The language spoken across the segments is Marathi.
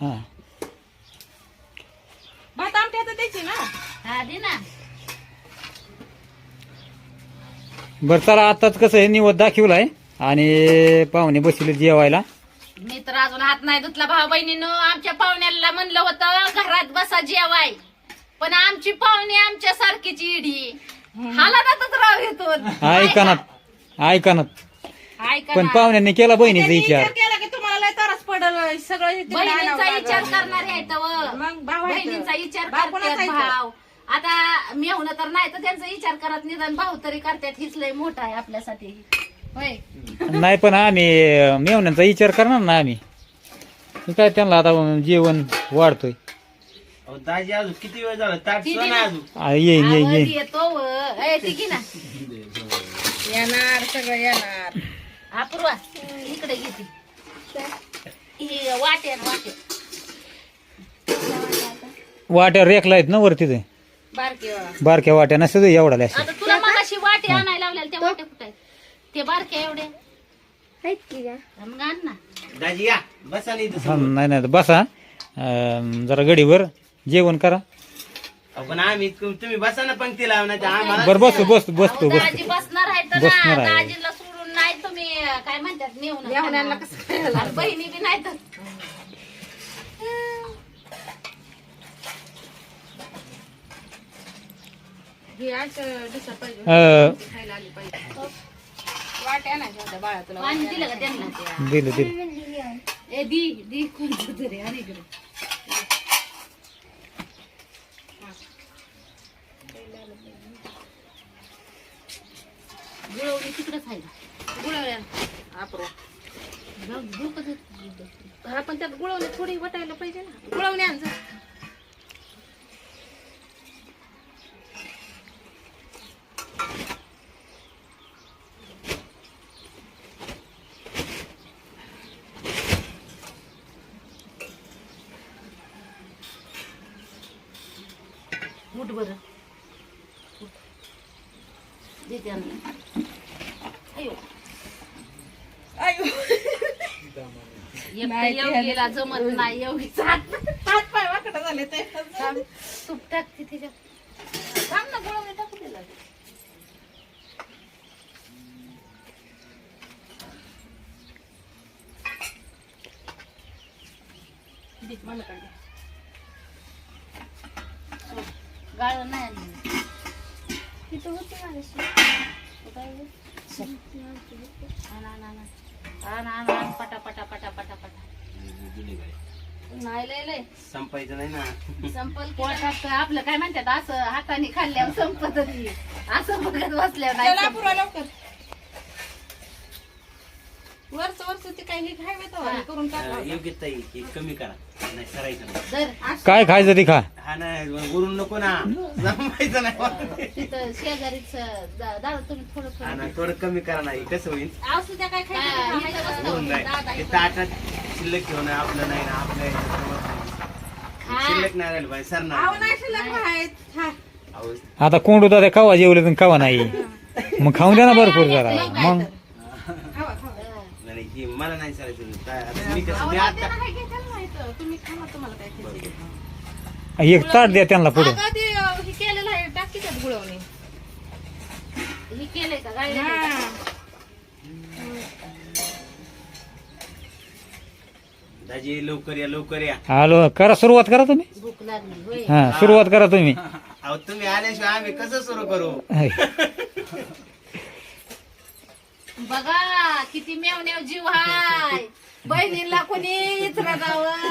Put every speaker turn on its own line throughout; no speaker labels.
हा.
भात आमटी आता द्यायची ना?
हा दे ना.
बरं चला आताच कसं आहे निवड दाखवलाय. आणि पाहुणे बसले जेवायला.
मी तर अजून हात नाही धुतला भाऊ बहिणीनं. आमच्या पाहुण्याला म्हणलं होतं घरात बसा जेवाय. पण आमची पाहुणी आमच्या सारखीची इडी हालातच राव येतो
ऐकनात ऐकनात
ऐका.
पण
ना.
पाहुण्यांनी केला बहिणीचा विचार
विचार केला की तुम्हाला लय त्रास पडल सगळं तिकडे आणावं
बहिणीचा
लागल.
विचार करणारे आहेत व.
मग भाव आहेत.
बहिणीचा विचार
भाव कोणाचा
करतात
आहे?
भाव. आता मेहून तर नाही तर त्यांचा विचार करत निदान भाऊ तरी करतात. हीच लय मोठा आहे आपल्यासाठी. होय.
नाही पण आम्ही मेवण्यांचा विचार करणार ना आम्ही. काय त्यांना आता जेवण वाढतोय.
अहो, दाजी अजून किती वेळ झाला? ताट
किती
अजून?
आ, येईन येईन
आवाज
येईन
येतो व. ए, ती की ना.
येणार सगळं येणार.
अपूर्वा इकडे घेते ही वाटे वाटे
वाट्यावर रेखला आहेत ना वरती ते?
बारके वा.
बारक्या वाट्या नसतं एवढा लॅस
आता तुला मग अशी वाटे आणायला लावलेल्या त्या वाटे कुठे आहेत? ते बारके एवढे मग आण ना.
दाजी या. बसा नाही इथं
हा. नाही नाही बसा. अं, जरा गडीवर जेवण करा.
अहो, पण आम्ही तुम्ही बसा ना आम्हाला
बरं बसतो बसतो
अहो,
बसतो बसतो
दाजी बसणार आहेत तर
बसणार
ना
आहे.
दाजीला काय म्हणतात? नेऊन
कसं
आणि बहिणी बी नाही तर
हे असं दिसत पाहिजे.
अं,
खायला आली पाहिजे. वाट्या नाही होत्या बाळा तुला
पाणी दिलं का त्यांना?
दिलं दिलं.
गुळवणी तिकडेच आहे?
गुळवल्या
दुखतं.
हा पण त्यात गुळवणी थोडी वटायला पाहिजे ना गुळवणी आण जा.
उठ बरं उठ. दे अयो
आयु.
एक
नाही,
जमत नाही एवढीच हात
हात पाय वाकडं झाले ते.
थांब, तूप टाकते त्याच्यात थांब ना गुळवणी टाकू दिला गाळ नाही. आण, आण, आण, नाही लय लय
संपायचं नाही ना
संपल पोटात आपलं काय म्हणतात असं हाताने खाल्ल्यावर संपत नाही असं बघत बसल्यावर
चला
संपत.
पुरा लवकर वरच वरच ते काही करून टाका
योग्य ताई हे कमी करा नाही करायचं नाही
जर
काय खायचं ती खा
हा नाही वरून नको ना. संपायचं नाही.
तिथं शेजारीच दादा तुम्ही थोडं
हा
थोडं
ना थोडं कमी करा नाही कसं होईल.
असू द्या काय
इथं. बसतो. दादा, इथं.
ताटात शिल्लक घेऊन आपलं नाही ना आपलं आहे. शिल्लक नाही राहिलं पाहिजे सर
नाही. शिल्लक आहेत. हा.
अहो,
आता कोंडू दादा खावा जेवले तर खावा नाही? मग खाऊन द्या ना भरपूर जरा. मग
खावा खावा.
नाही ही मला नाही काय आता मी कसं
अहो,
मी आता
तुम्ही तुम्हाला काय खायचं
एक ताट द्या त्यांना पुढे.
अगं ते अं, हे केलेलं आहे टाकी त्यात गुळवणी.
हे केलंय का? गाळले
हा.
दाजी लवकर या लवकर या.
हॅलो करा सुरुवात करा तुम्ही.
भूक लागली होय.
हा सुरुवात करा तुम्ही.
अहो तुम्ही आल्याशिवाय आम्ही कसं सुरू करू.
बघा किती मेवण्याव जीव हाय. बहिणीला कोणी इथलं जावं?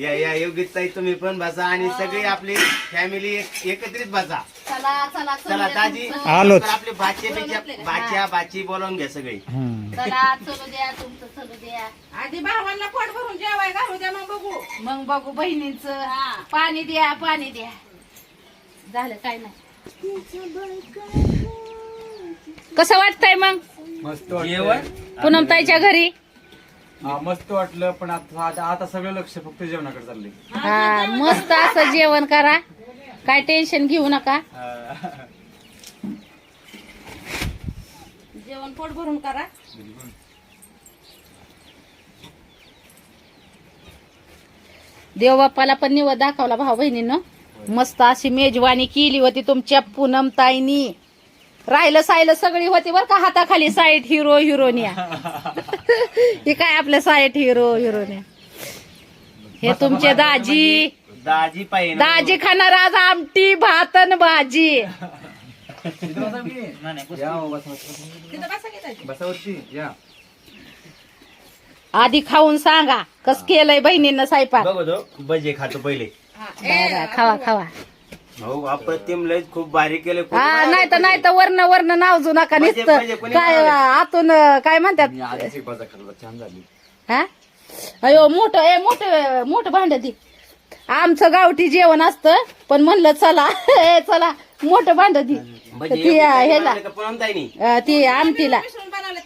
या या योग्य ताई तुम्ही पण बसा आणि सगळी आपली फॅमिली एकत्रित बसा.
चला चला चलू
चला
द्या
दाजी.
आलोच.
तर आपले बाचे बिचे- बाच्या बाची बोलावून घ्या सगळी.
हम्म.
चला चलू द्या तुमचं चलू द्या.
आधी भावांना पोट भरून जेवाय घालू द्या मग बघू.
मग बघू बहिणींच. पाणी द्या पाणी द्या. झालं काय नाही. कसं वाटतंय मग?
मस्त
जेवण
वाटलं
पूनम ताईच्या घरी?
हा मस्त वाटलं पण आता आता- आता सगळं लक्ष फक्त जेवणाकडे चाललंय.
हा मस्त असं जेवण करा. काय टेन्शन घेऊ नका.
हा.
जेवण पोट भरून करा.
देवबाप्पाला पण निवड दाखवला भाऊ बहिणीनं. मस्त अशी मेजवानी केली होती तुमच्या पूनम ताईनी. राहिलं सायलं सगळी होती बर का हाताखाली साईड हिरो हिरोनिया. हे काय आपल्या साईड हिरो हिरोनिया. हे तुमचे दाजी.
दाजी पाहिजे
दाजी खाणार आज आमटी भातन भाजी. आधी खाऊन सांगा कस केलंय बहिणीनं
तो भजे खातो पहिले.
हा,
खावा खावा.
हो अप्रतिम लय खूप बारीक केले
हा नाही तर नाही तर वर्ण वर्ण नावजू नका
म्हणजे-
नुसतं.
म्हणजे कोणी
काय? आतून अं, काय म्हणतात?
मी आधीच एक बाजा खाल्ला छान झाली.
हा? अयो मोठं ए मोठं मोठं भांड ती. आमचं गावठी जेवण असतं पण म्हणलं चला ए चला मोठं भांड ती.
भजे
ती ह्याला
पुनम ताईनी
अं, ती आमटीला.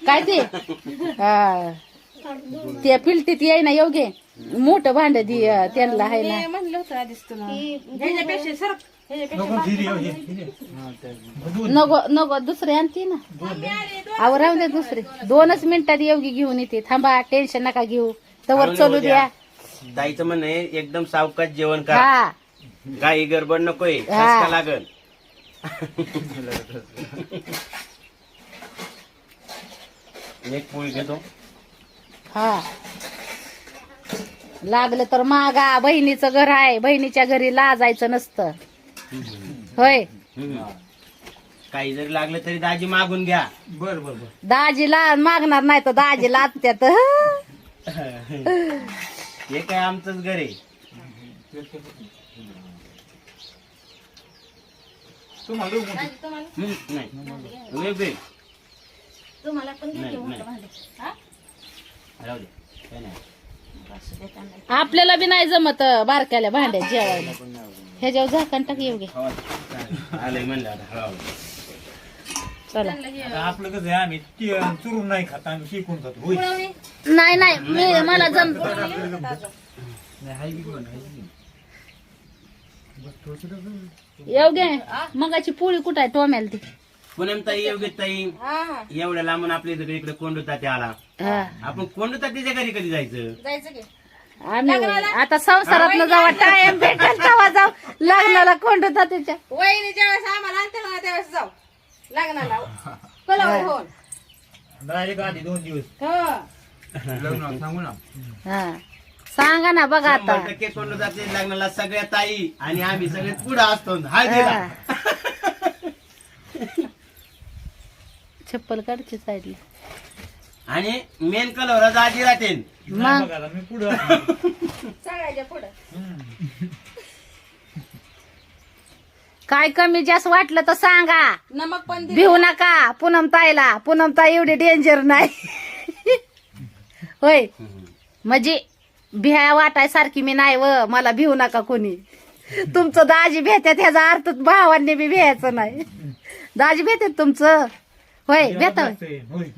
काय ते? हा. ते फिलटीत येई ना योग्य. मोठं भांड अं, त्यांना आहे ना.
म्हणलं होतं आधीच तुला. ह्याच्यापेक्षा
नको नको दुसरे आणते ना अहो राहू दे दुसरे. दोनच मिनिटात योगी घेऊन येते. थांबा टेन्शन नका घेऊ. तवर चलू. द्या.
ताईचं म्हणणं आहे एकदम सावकाश जेवण करा.
हा.
काही गडबड नकोय. ठसका लागल? एक पोळी घेतो.
हा. लागलं तर मागा. बहिणीचं घर आहे. बहिणीच्या घरी लाजायचं नसतं. होय.
काही जरी लागलं तरी दाजी मागून घ्या.
बर बर बर.
दाजीला मागणार नाही तर दाजी लाजत्यात
हे काय आमचंच घर आहे.
तुम्हाला देऊ मोठी?
हम्म, नाही. वेगळे
तुम्हाला पण
नाही नाही. राहू दे. काय नाही.
आपल्याला बी नाही जमत बारक्याला भांड्यात जेवायला. ह्याच्यावर झाकण टाक येऊ घे. चला.
आपलं कसं आहे आम्ही ती- चुरून नाही खात आम्ही शिकून खातो होय.
नाही नाही मी मला जम येऊ घे. मगाची पोळी कुठं आहे टोमॅल ती
पूनम ताई योग्य ताई
हा
एवढ्या लांबून आपल्या इकडे इकडे कोंडू तात्या आला.
हा.
आपण कोंडू तात्याच्या घरी कधी जायचं?
जायचं की.
आम्ही आता संसारात जेव्हा टाइम भेटेल तेव्हा जाऊ. लग्नाला कोंड त्याच्या
वहिनी ज्यावेळेस आम्हाला आणते ना त्यावेळेस जाऊ. लग्नाला पलावर होऊन.
डायरेक्ट आधी दोन दिवस.
हो.
लग्न सांगू ना.
हा. सांगा ना बघा आता.
शंभर टक्के कोंडू तात्या लग्नाला सगळ्या ताई आणि आम्ही सगळे पुढे असतो. हळदीला
चप्पल काढची साईडला.
आणि मेन कलर आजी राहते.
मग?
बघा आता मी पुढं
सगळ्याच्या पुढं.
काय कमी जास्त वाटलं तर सांगा.
नमक पण दिलं.
भिवू नका. पूनम ताईला. पूनम ताई एवढी डेंजर नाही. होय. म्हणजे भिया वाटाय सारखी मी नाही व. मला भिवू नका कोणी. तुमचं दाजी भेटत ह्याचा अर्थ भावांनी बी भ्यायचं नाही. दाजी भेटत तुमचं? होय भेट
होय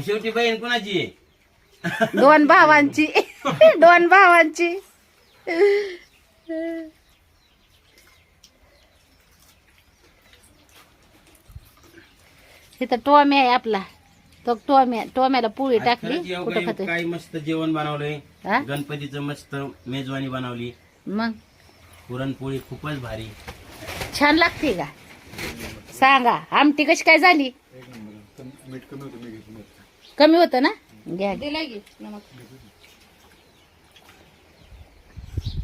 शेवटी बहीण कुणाची आहे
दोन भावांची दोन भावांची इथं टोम्या आहे आपला तो टोम्या टोम्याला पोळी टाकली
खरंच एवढं
कुठं खाते
काही मस्त जेवण बनवलंय
हा?
गणपतीचं मस्त मेजवानी बनवली.
मग
पुरणपोळी खूपच भारी.
छान लागते का? सांगा आमटी कशी काय झाली?
मीठ कमी होतं मी घेतलं
कमी होतं ना घ्या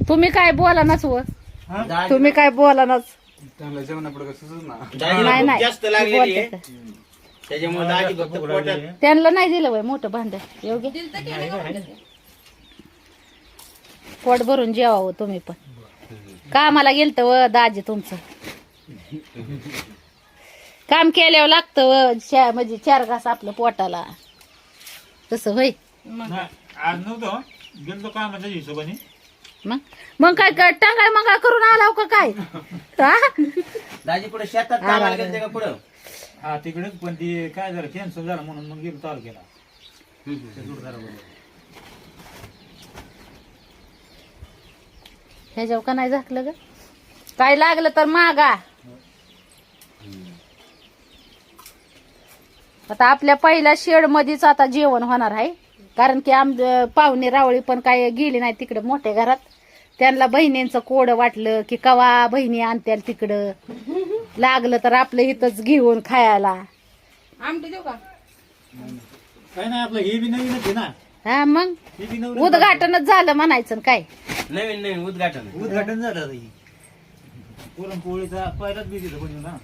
तुम्ही काय बोला नाच व तुम्ही काय बोला नाच नाही नाही.
जास्त लागलेली आहे.
बोलते तर.
त्याच्यामुळे दाजी फक्त पोटात
त्यांना नाही दिलं वय मोठं भांड. योग्य? पोट भरून जेवावं तुम्ही पण. कामाला गेलत व दाजी तुमचं. काम केल्यावर लागतं व चा- म्हणजे चार घास आपलं पोटाला. तसं होय.
आज नव्हतं गेलो कामाच्या हिशोबाने.
मग? मग काय काय टांगाळ मंगाळ करून आलाव का काय? हा?
दाजी पुढे शेतात कामाला गेलते का पुढं
हा तिकडेच पण ती काय झालं कॅन्सर झालं म्हणून मग गेलो त्या जोडदाराबरोबर.
ह्याच्यावर का नाही झाकलं ग? काय लागलं तर मागा. आता आपल्या पहिल्या शेड मध्येच आता जेवण होणार आहे. कारण की आम पाहुणे रावळी पण काय गेली नाही तिकडे मोठ्या घरात. त्यांना बहिणींचं कोड वाटलं की कवा बहिणी आणत्याल तिकडं. लागलं तर आपलं इथंच घेऊन खायला.
आमटी देऊ का?
काय नाही आपलं हे बी नवीनच आहे ना.
हा मग? उद्घाटनच झालं म्हणायचं काय?
नवीन नवीन उद्घाटन.
उद्घाटन झालं आता. पुरणपोळीचा पहिलाच बी तिथं बनवू ना?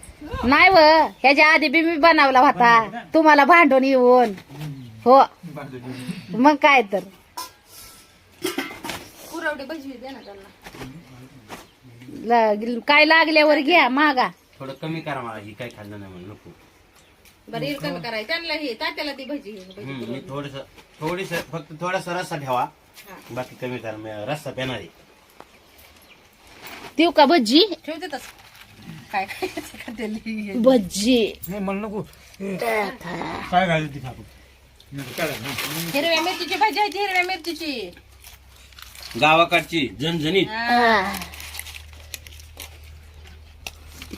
नाही व ह्याच्या आधी बी मी बनवला होता. तुम्हाला भांडून येऊन. हो. मग काय तर?
पुरवठी भजी दे ना त्यांना.
ल- काय लागल्यावर घ्या मागा.
थोडं कमी करा मला ही काय खाल्लं नाही म्हणून नको.
बरं येईल कमी करायचं त्यांना हे तात्याला ती भजी भजी
हम्म, मी थोडस थोडीस फक्त थोडासा रस्सा ठेवा. बाकी कमी करा मी रस्सा पेणार आहे
देऊ का भज्जी
ठेवते तस. काय का ते.
भज्जी
नाही मला नको. काय घालू ती खापू
हिरव्या मिरचीची भाजी आहे ती हिरव्या मिरचीची.
गावाकडची झणझणीत.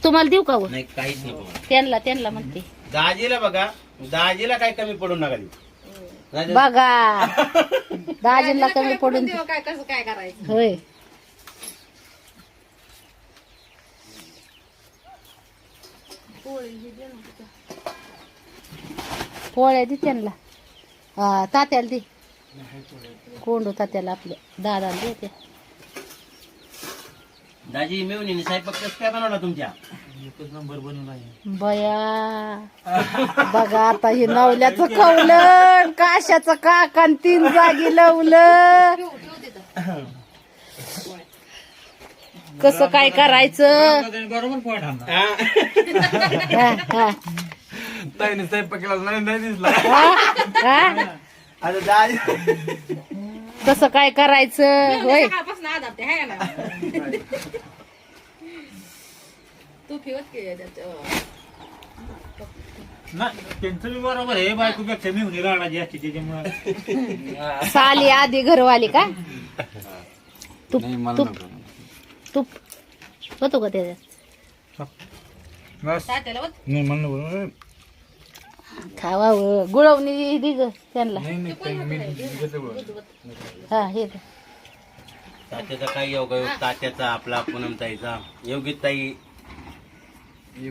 तुम्हाला देऊ का व?
नाही काहीच नको मला.
त्यांना त्यांना म्हणते.
दाजीला बघा दाजीला काय कमी पडून नका देऊ. दाजी-
बघा. दाजींना कमी पडून
देऊ काय कसं काय करायचं?
होय. पोळ्या दे त्यांना. हा, तात्याला दे. कोंडू तात्याला आपल्या दादाला दे ते.
दाजी मिळून स्वयंपाक कसं काय बनवला तुमच्या
एकच नंबर बनवला आहे
बया बघा आता हे नवल्याचं कवलं काशाचं काकान तीन जागी लवलं कसं काय करायचं
बरोबर आणला
हा, हा.
ताईने स्वयंपाक केला नाही नाही दिसला
हा? हा?
आता दाजी
कसं काय करायचं? होय.
सकाळपासून आधार ते आहे ना. तू फिवत की त्याचं.
ना त्यांचं बी बरोबर आहे मी असते त्याच्यामुळे.
साली आधी घरवाली का? तूप तूप तूप होतो का त्याच्यात?
बस. नाही म्हणलं बरोबर
खावा व. गुळवणी दि ग त्यांना. हा हे दे.
तात्याचा काय योग योग तात्याचा आपला पूनम ताईचा योगित ताई
ही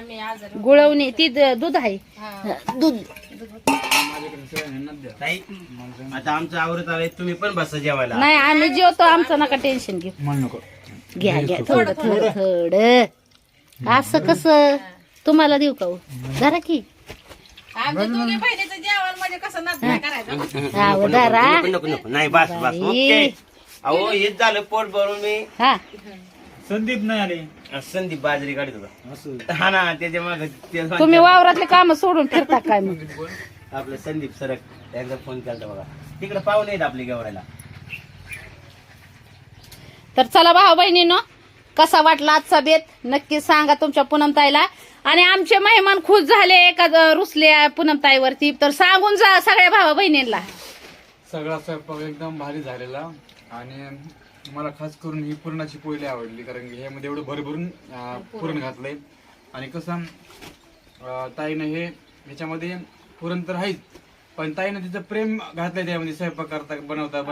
मी आजार
गुळवणी ती द- दूध आहे.
हा.
दूध.
ताई आता आमचं आवरत आलंय तुम्ही पण बसा जेवायला.
नाही आम्ही जेवतो आमचं नका टेन्शन घेऊ. घ्या घ्या थोडं थोडं थोडं असं कस? तुम्हाला देऊ का हो? जरा की.
आमच्या दोघे बहिणीचं जेवण म्हणजे कसं नाच काय करायचं.
हा व जरा
नको नको नको नाही बस बस
बाई.
ओके. अहो हेच झालं पोट भरून मी.
हा.
संदीप नाही आले.
संदीप बाजरी काढत होता.
असं.
हा ना त्याच्यामागे
तुम्ही वावरातले काम सोडून फिरता काय मग?
आपलं संदीप सरक त्यांचा फोन केला बघा. तिकडे पाहुणे आहेत आपली गवरायला.
तर चला भाऊ बहिणीनो कसा वाटला आजचा बेत? नक्की सांगा तुमच्या पूनमताईला. आणि आमचे मेहमान खुश झाले एका रुसले पूनमताईवरती. तर सांगून जा सगळ्या भावा बहिणींना.
सगळा स्वयंपाक एकदम भारी झालेला. आणि मला खास करून ही पुरणाची पोळी आवडली कारण की ह्यामध्ये एवढं भरभरून पुरण घातलंय. आणि कसं ताईनं हे ह्याच्यामध्ये पुरण तर आहेच पण ताईनं तिचं प्रेम घातलंय त्यामध्ये स्वयंपाक करता बनवता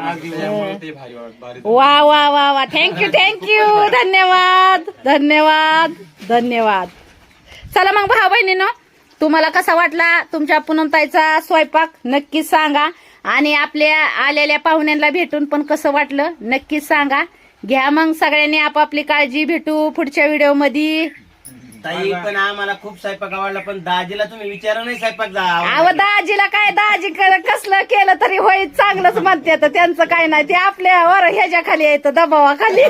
ते भारी वाट- भारी.
वा वा वा वा. थँक्यू थँक्यू धन्यवाद. धन्यवाद. धन्यवाद. चला मग भाऊ बहिणीनो तुम्हाला कसा वाटला तुमच्या पुनमताईचा स्वयंपाक? नक्की सांगा. आणि आपल्या आलेल्या पाहुण्यांना भेटून पण कसं वाटलं? नक्की सांगा. घ्या मग सगळ्यांनी आपापली काळजी. भेटू पुढच्या व्हिडिओमध्ये
ताई पण आम्हाला खूप स्वयंपाक आवडला पण दाजीला तुम्ही विचारा नाही स्वयंपाक जा
अव दाजीला काय दाजी कसलं केलं तरी होय चांगलंच म्हणते तर त्यांचं काय नाही ते आपल्या वर ह्याच्या खाली येतं दबावाखाली.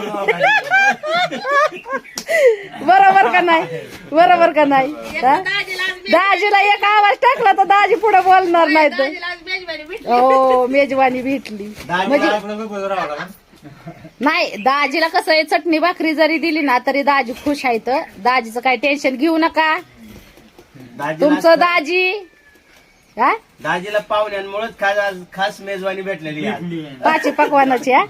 बरोबर का नाही? बरोबर का नाही? हा?
दाजीला
एक आवाज टाकला तर दाजी पुढे बोलणार नाही तर
दाजीला आज मेजवानी भेटली.
हो मेजवानी भेटली. म्हणजे नाही दाजीला कसं आहे चटणी भाकरी जरी दिली ना तरी दाजी खुश आहे तर दाजीचं काय टेन्शन घेऊ नका.
दाजीला
तुमचं दाजी? हा?
दाजीला पाहुण्यांमुळेच खास आज खास मेजवानी भेटलेली आहे.
पाची पकवानाची हा?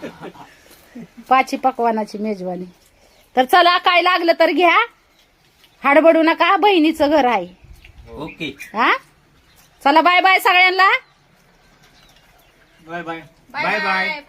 पाची पकवानाची मेजवानी. तर चला काय लागलं तर घ्या. हडबडू नका बहिणीचं घर आहे.
ओके.
हा? चला बाय बाय सगळ्यांना
बाय बाय
बाय
बाय